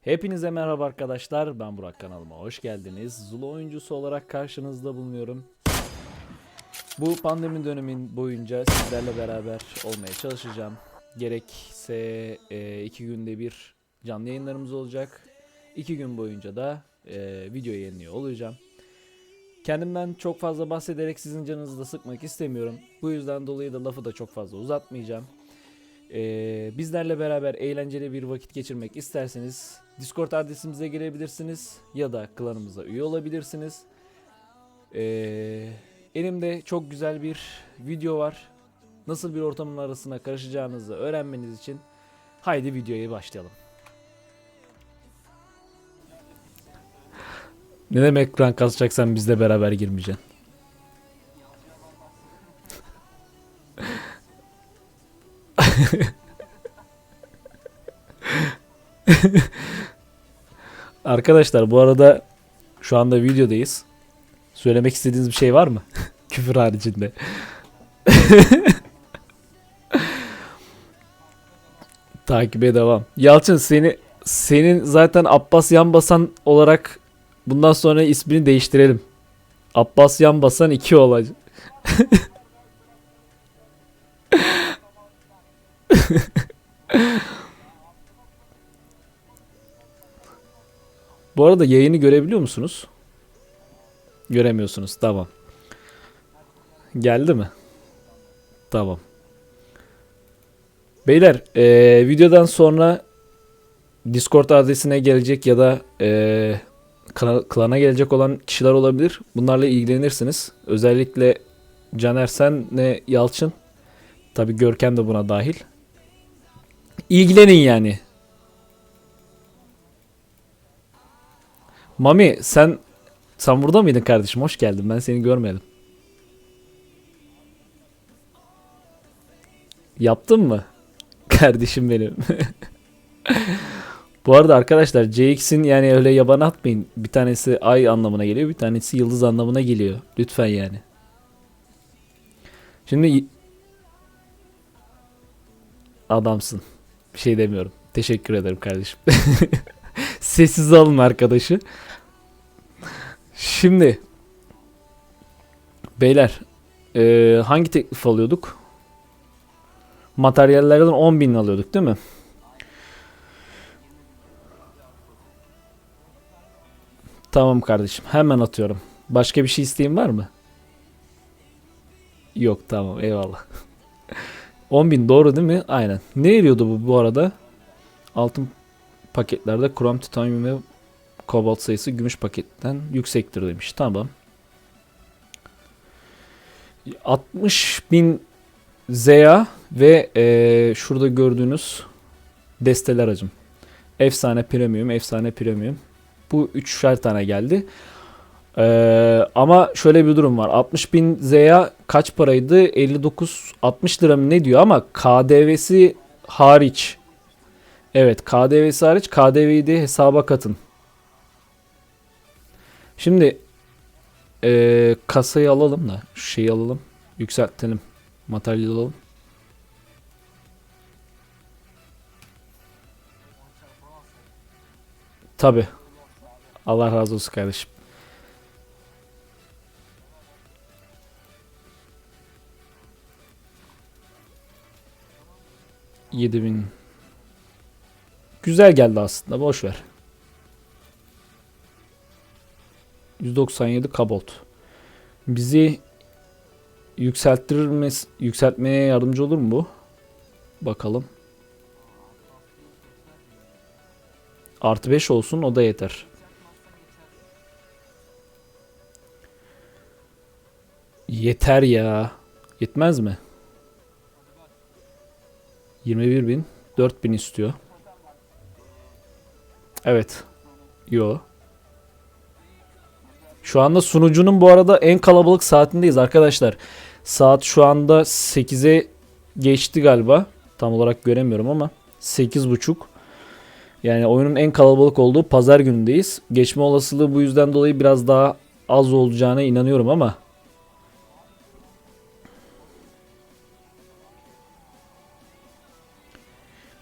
Hepinize merhaba arkadaşlar. Ben Burak kanalıma hoş geldiniz. Zulu oyuncusu olarak karşınızda bulunuyorum. Bu pandemi dönemin boyunca sizlerle beraber olmaya çalışacağım. Gerekse e, iki günde bir canlı yayınlarımız olacak. İki gün boyunca da e, video yayınlıyor olacağım. Kendimden çok fazla bahsederek sizin canınızı da sıkmak istemiyorum. Bu yüzden dolayı da lafı da çok fazla uzatmayacağım. Ee, bizlerle beraber eğlenceli bir vakit geçirmek isterseniz Discord adresimize girebilirsiniz ya da klanımıza üye olabilirsiniz. Ee, elimde çok güzel bir video var. Nasıl bir ortamın arasına karışacağınızı öğrenmeniz için haydi videoya başlayalım. Ne demek ekran kasacaksan bizle beraber girmeyeceksin? Arkadaşlar bu arada şu anda videodayız. Söylemek istediğiniz bir şey var mı? Küfür haricinde. Takibe devam. Yalçın seni senin zaten Abbas Yanbasan olarak bundan sonra ismini değiştirelim. Abbas Yanbasan 2 olacak. Bu arada yayını görebiliyor musunuz? Göremiyorsunuz. Tamam. Geldi mi? Tamam. Beyler, eee, videodan sonra Discord adresine gelecek ya da kana- klana gelecek olan kişiler olabilir. Bunlarla ilgilenirsiniz. Özellikle Caner sen ne Yalçın. Tabi Görkem de buna dahil. İlgilenin yani. Mami sen sen burada mıydın kardeşim? Hoş geldin. Ben seni görmedim. Yaptın mı? Kardeşim benim. Bu arada arkadaşlar CX'in yani öyle yaban atmayın. Bir tanesi ay anlamına geliyor, bir tanesi yıldız anlamına geliyor. Lütfen yani. Şimdi adamsın. Bir şey demiyorum. Teşekkür ederim kardeşim. Sessiz alın arkadaşı. Şimdi beyler eee, hangi teklif alıyorduk? Materyallerden 10 bin alıyorduk değil mi? Tamam kardeşim hemen atıyorum. Başka bir şey isteğin var mı? Yok tamam eyvallah. 10 bin doğru değil mi? Aynen. Ne eriyordu bu bu arada? Altın paketlerde krom, titanyum ve kobalt sayısı gümüş paketten yüksektir demiş. Tamam. 60 bin ZA ve eee, şurada gördüğünüz desteler acım. Efsane premium, efsane premium. Bu üçer tane geldi. Eee, ama şöyle bir durum var. 60 bin ZA kaç paraydı? 59 60 lira mı ne diyor ama KDV'si hariç. Evet KDV'si hariç KDV'yi de hesaba katın. Şimdi eee, kasayı alalım da şu şeyi alalım. Yükseltelim. Materyal alalım. Tabi. Allah razı olsun kardeşim. Yedi bin. Güzel geldi aslında. Boş ver. 197 kabolt. Bizi yükselttirir mi, yükseltmeye yardımcı olur mu bu? Bakalım. Artı 5 olsun o da yeter. Yeter ya. Yetmez mi? 21 bin. 4 bin istiyor. Evet. Yo. Şu anda sunucunun bu arada en kalabalık saatindeyiz arkadaşlar. Saat şu anda 8'e geçti galiba. Tam olarak göremiyorum ama 8.30. Yani oyunun en kalabalık olduğu pazar günündeyiz. Geçme olasılığı bu yüzden dolayı biraz daha az olacağına inanıyorum ama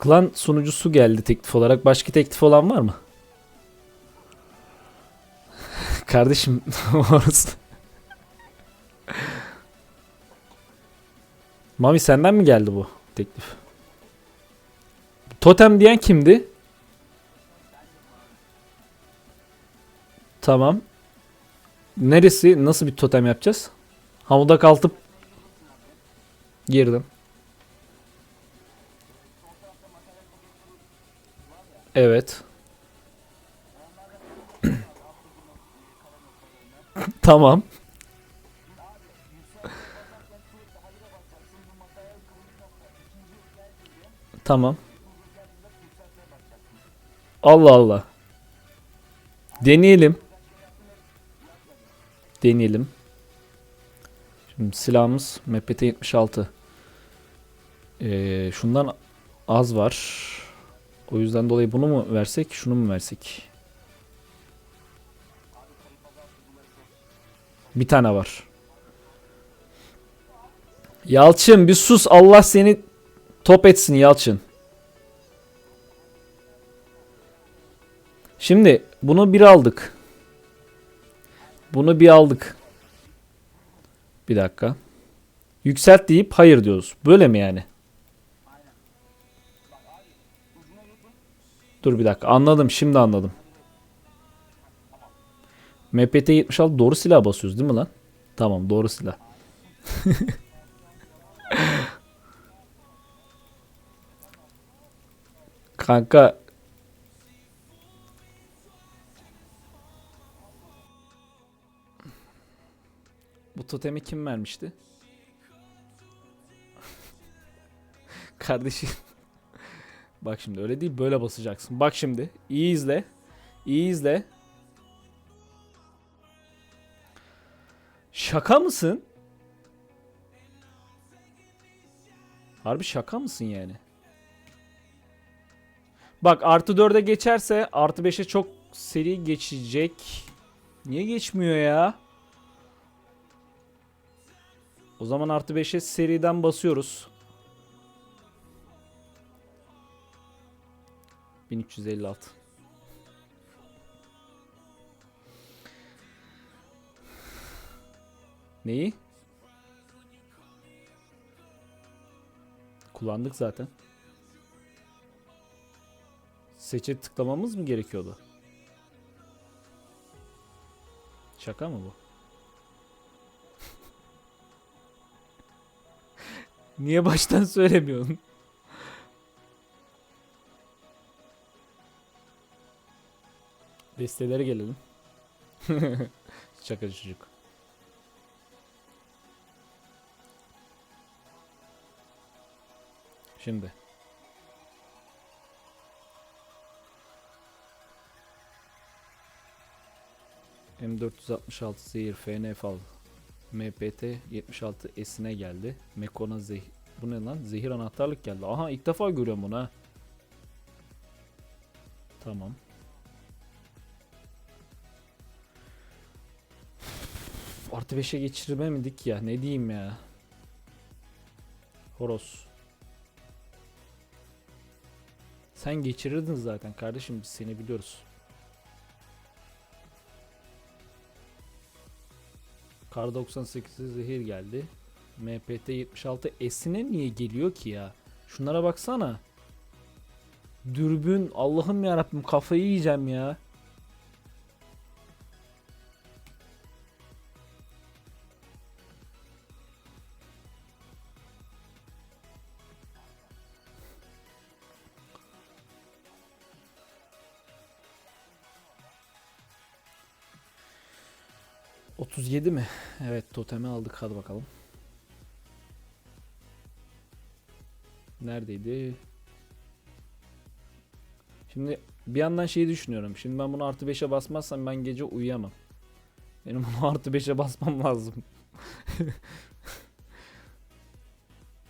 Klan sunucusu geldi teklif olarak. Başka teklif olan var mı? Kardeşim orası. Mami senden mi geldi bu teklif? Totem diyen kimdi? Tamam. Neresi? Nasıl bir totem yapacağız? Hamuda kaltıp girdim. Evet. tamam. Tamam. Allah Allah. Deneyelim. Deneyelim. Şimdi silahımız MPT 76. Ee, şundan az var. O yüzden dolayı bunu mu versek, şunu mu versek? Bir tane var. Yalçın bir sus Allah seni top etsin Yalçın. Şimdi bunu bir aldık. Bunu bir aldık. Bir dakika. Yükselt deyip hayır diyoruz. Böyle mi yani? Dur bir dakika. Anladım. Şimdi anladım. MPT 76 doğru silah basıyoruz değil mi lan? Tamam doğru silah. Kanka Bu totemi kim vermişti? Kardeşim. Bak şimdi öyle değil böyle basacaksın. Bak şimdi. iyi izle. İyi izle. Şaka mısın? Harbi şaka mısın yani? Bak artı 4'e geçerse artı 5'e çok seri geçecek. Niye geçmiyor ya? O zaman artı 5'e seriden basıyoruz. 1356. Neyi? Kullandık zaten. Seçe tıklamamız mı gerekiyordu? Şaka mı bu? Niye baştan söylemiyorsun? Destelere gelelim. Şakacı çocuk. Şimdi. M466 zehir FN fal MPT 76 S'ine geldi. Mekona zehir. Bu ne lan? Zehir anahtarlık geldi. Aha ilk defa görüyorum bunu ha. Tamam. Artı 5'e geçirmemedik ya. Ne diyeyim ya. Horos. Sen geçirirdin zaten kardeşim biz seni biliyoruz. Kar 98'e zehir geldi. MPT 76 S'ine niye geliyor ki ya? Şunlara baksana. Dürbün Allah'ım yarabbim kafayı yiyeceğim ya. ...37 mi? Evet totemi aldık hadi bakalım. Neredeydi? Şimdi bir yandan şeyi düşünüyorum. Şimdi ben bunu artı 5'e basmazsam ben gece uyuyamam. Benim bunu artı 5'e basmam lazım.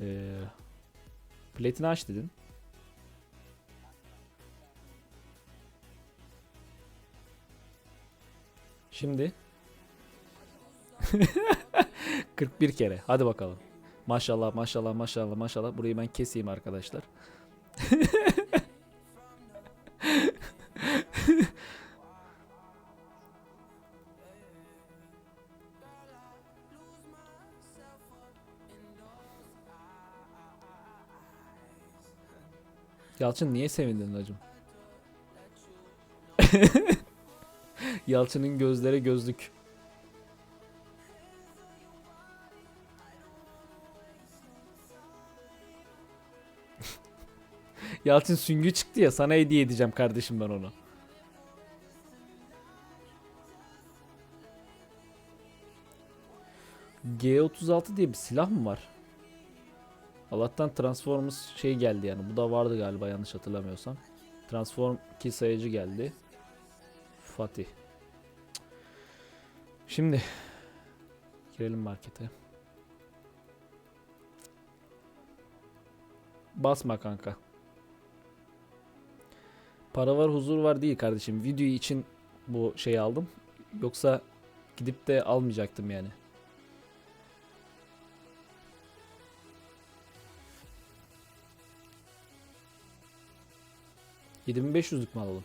ee, platini aç dedin. Şimdi 41 kere. Hadi bakalım. Maşallah maşallah maşallah maşallah. Burayı ben keseyim arkadaşlar. Yalçın niye sevindin hacım? Yalçın'ın gözlere gözlük. Yalçın süngü çıktı ya sana hediye edeceğim kardeşim ben onu. G36 diye bir silah mı var? Allah'tan Transformers şey geldi yani. Bu da vardı galiba yanlış hatırlamıyorsam. Transform 2 sayıcı geldi. Fatih. Şimdi girelim markete. Basma kanka. Para var huzur var değil kardeşim. Video için bu şeyi aldım. Yoksa gidip de almayacaktım yani. Yedi beş yüzlük mü alalım?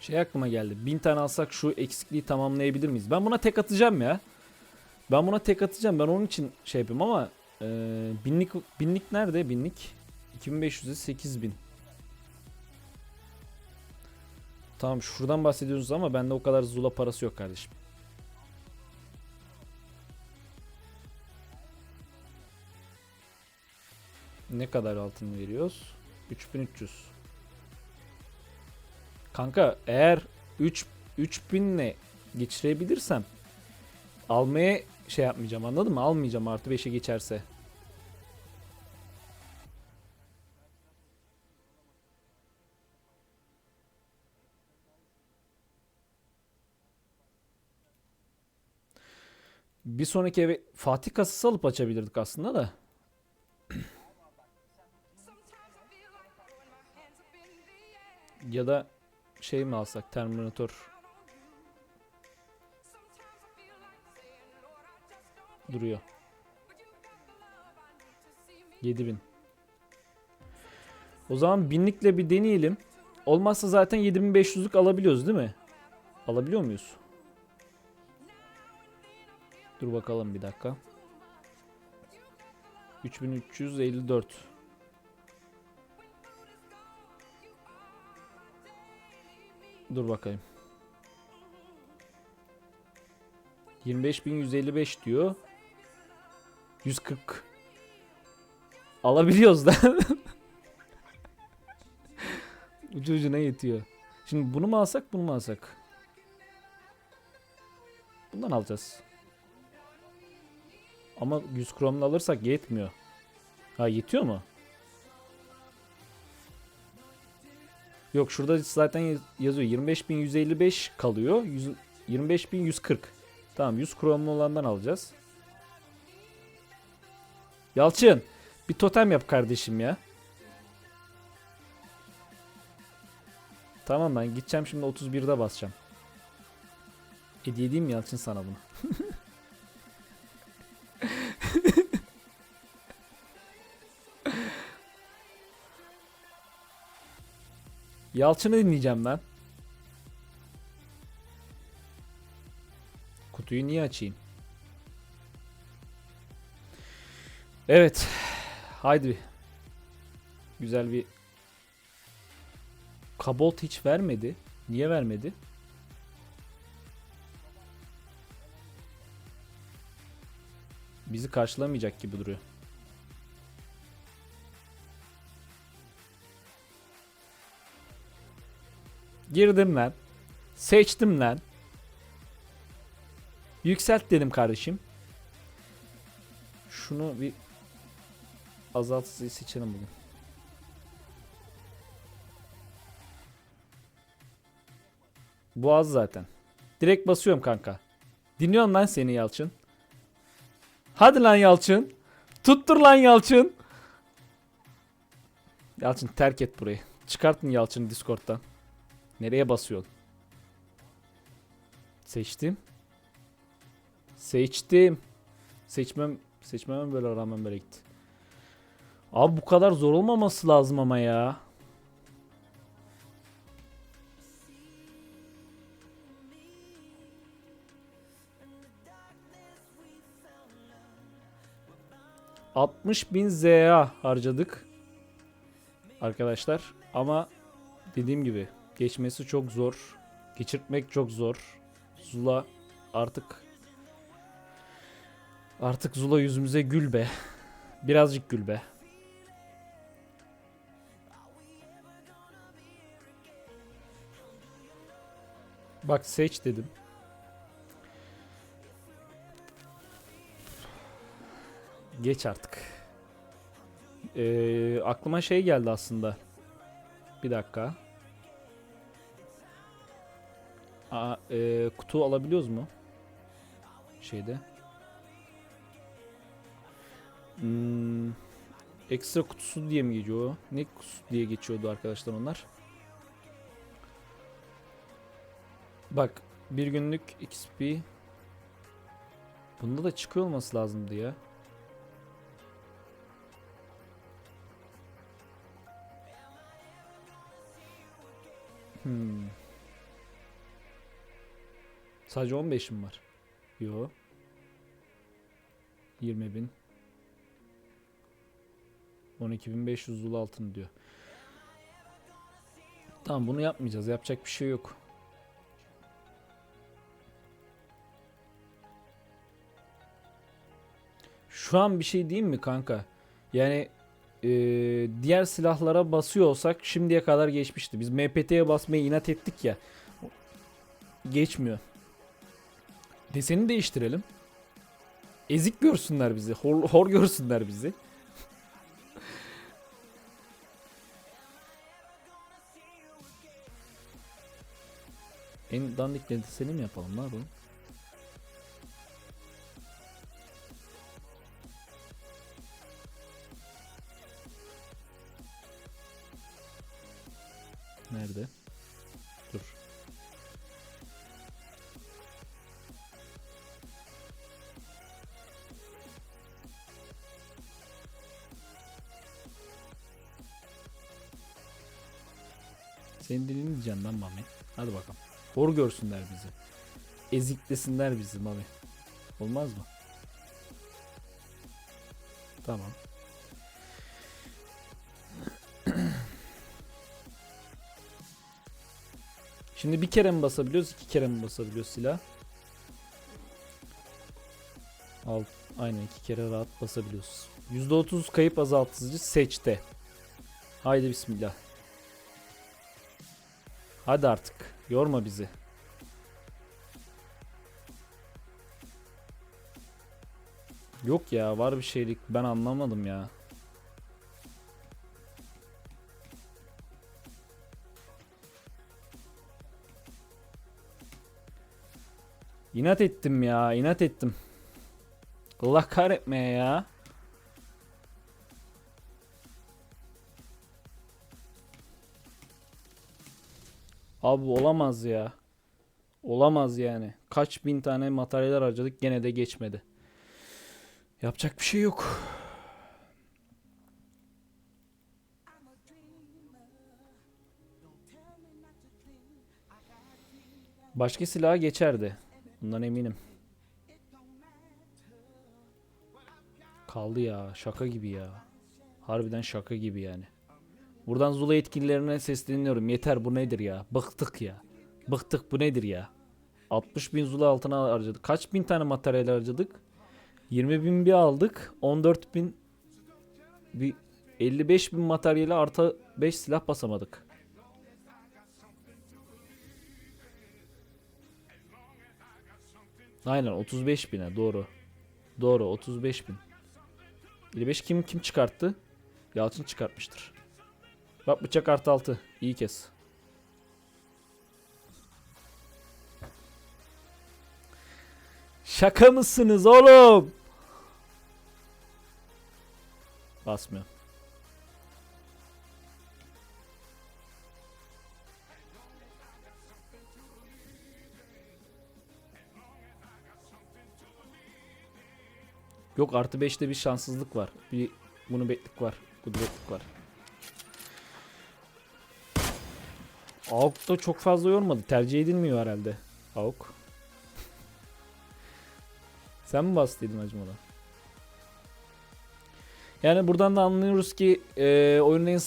Şey aklıma geldi. Bin tane alsak şu eksikliği tamamlayabilir miyiz? Ben buna tek atacağım ya. Ben buna tek atacağım. Ben onun için şey yapayım ama e, binlik binlik nerede? Binlik 2500'e 8000. Tamam şuradan bahsediyorsunuz ama bende o kadar zula parası yok kardeşim. Ne kadar altın veriyoruz? 3300. Kanka eğer 3 3000 ile geçirebilirsem almaya şey yapmayacağım anladın mı? Almayacağım artı 5'e geçerse. Bir sonraki eve Fatih kasası alıp açabilirdik aslında da. ya da şey mi alsak Terminator duruyor. 7000. O zaman binlikle bir deneyelim. Olmazsa zaten 7500'lük alabiliyoruz değil mi? Alabiliyor muyuz? Dur bakalım bir dakika. 3354. Dur bakayım. 25155 diyor. 140. Alabiliyoruz da. Ucu ucuna yetiyor. Şimdi bunu mu alsak bunu mu alsak? Bundan alacağız. Ama 100 kromla alırsak yetmiyor. Ha yetiyor mu? Yok şurada zaten yaz- yazıyor 25155 kalıyor. 100 25140. Tamam 100 kromlu olandan alacağız. Yalçın bir totem yap kardeşim ya. Tamam ben gideceğim şimdi 31'de basacağım. Hediye edeyim mi Yalçın sana bunu? Yalçın'ı dinleyeceğim ben. Kutuyu niye açayım? Evet. Haydi. Güzel bir Kabolt hiç vermedi. Niye vermedi? Bizi karşılamayacak gibi duruyor. Girdim lan. Seçtim lan. Yükselt dedim kardeşim. Şunu bir azalt seçelim bugün. Bu az zaten. Direkt basıyorum kanka. Dinliyorum lan seni Yalçın. Hadi lan Yalçın. Tuttur lan Yalçın. Yalçın terk et burayı. Çıkartın Yalçın'ı Discord'dan. Nereye basıyorsun? Seçtim. Seçtim. Seçmem seçmemem böyle rağmen böyle gitti. Abi bu kadar zor olmaması lazım ama ya. ...60 bin ZA harcadık. Arkadaşlar. Ama dediğim gibi geçmesi çok zor. Geçirtmek çok zor. Zula artık artık Zula yüzümüze gül be. Birazcık gül be. Bak seç dedim. Geç artık. Ee, aklıma şey geldi aslında. Bir dakika. Aa, e, kutu alabiliyoruz mu? Şeyde. Hmm, ekstra kutusu diye mi geçiyor? Ne kutusu diye geçiyordu arkadaşlar onlar? Bak bir günlük XP. Bunda da çıkıyor olması lazımdı ya. Hmm. Sadece 15'im var. Yo. 20 bin. 12.500 dolu altın diyor. Tamam bunu yapmayacağız. Yapacak bir şey yok. Şu an bir şey diyeyim mi kanka? Yani eee, diğer silahlara basıyor olsak şimdiye kadar geçmişti. Biz MPT'ye basmayı inat ettik ya. Geçmiyor. Deseni değiştirelim. Ezik görsünler bizi. Hor, hor görsünler bizi. en dandik deseni mi yapalım? Ne yapalım? Nerede? Dur. Senin dilini diyeceğim lan Mami. Hadi bakalım. Hor görsünler bizi. Eziklesinler bizi Mami. Olmaz mı? Tamam. Şimdi bir kere mi basabiliyoruz, iki kere mi basabiliyoruz silah? Al, aynen iki kere rahat basabiliyoruz. %30 kayıp azaltıcı seçte. Haydi bismillah. Hadi artık. Yorma bizi. Yok ya var bir şeylik ben anlamadım ya. İnat ettim ya inat ettim. Allah kahretmeye ya. Abi olamaz ya. Olamaz yani. Kaç bin tane materyaller harcadık gene de geçmedi. Yapacak bir şey yok. Başka silaha geçerdi. Bundan eminim. Kaldı ya. Şaka gibi ya. Harbiden şaka gibi yani. Buradan Zula yetkililerine sesleniyorum. Yeter bu nedir ya? Bıktık ya. Bıktık bu nedir ya? 60 bin Zula altına harcadık. Kaç bin tane materyal harcadık? 20 bin bir aldık. 14 bin bir 55 bin materyali artı 5 silah basamadık. Aynen 35 bine doğru. Doğru 35 bin. 55 kim kim çıkarttı? Yalçın çıkartmıştır. Bak bıçak artı 6. İyi kes. Şaka mısınız oğlum? Basmıyor. Yok artı 5'te bir şanssızlık var. Bir bunu betlik var. Kudretlik var. AUK da çok fazla yormadı. Tercih edilmiyor herhalde. AUK. Sen mi bastıydın acaba ona? Yani buradan da anlıyoruz ki e, oyunun en,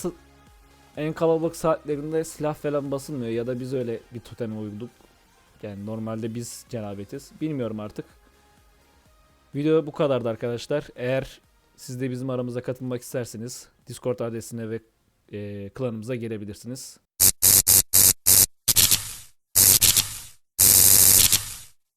en kalabalık saatlerinde silah falan basılmıyor ya da biz öyle bir toteme uyduk. Yani normalde biz cenabetiz. Bilmiyorum artık. Video bu kadardı arkadaşlar. Eğer siz de bizim aramıza katılmak isterseniz Discord adresine ve e, klanımıza gelebilirsiniz.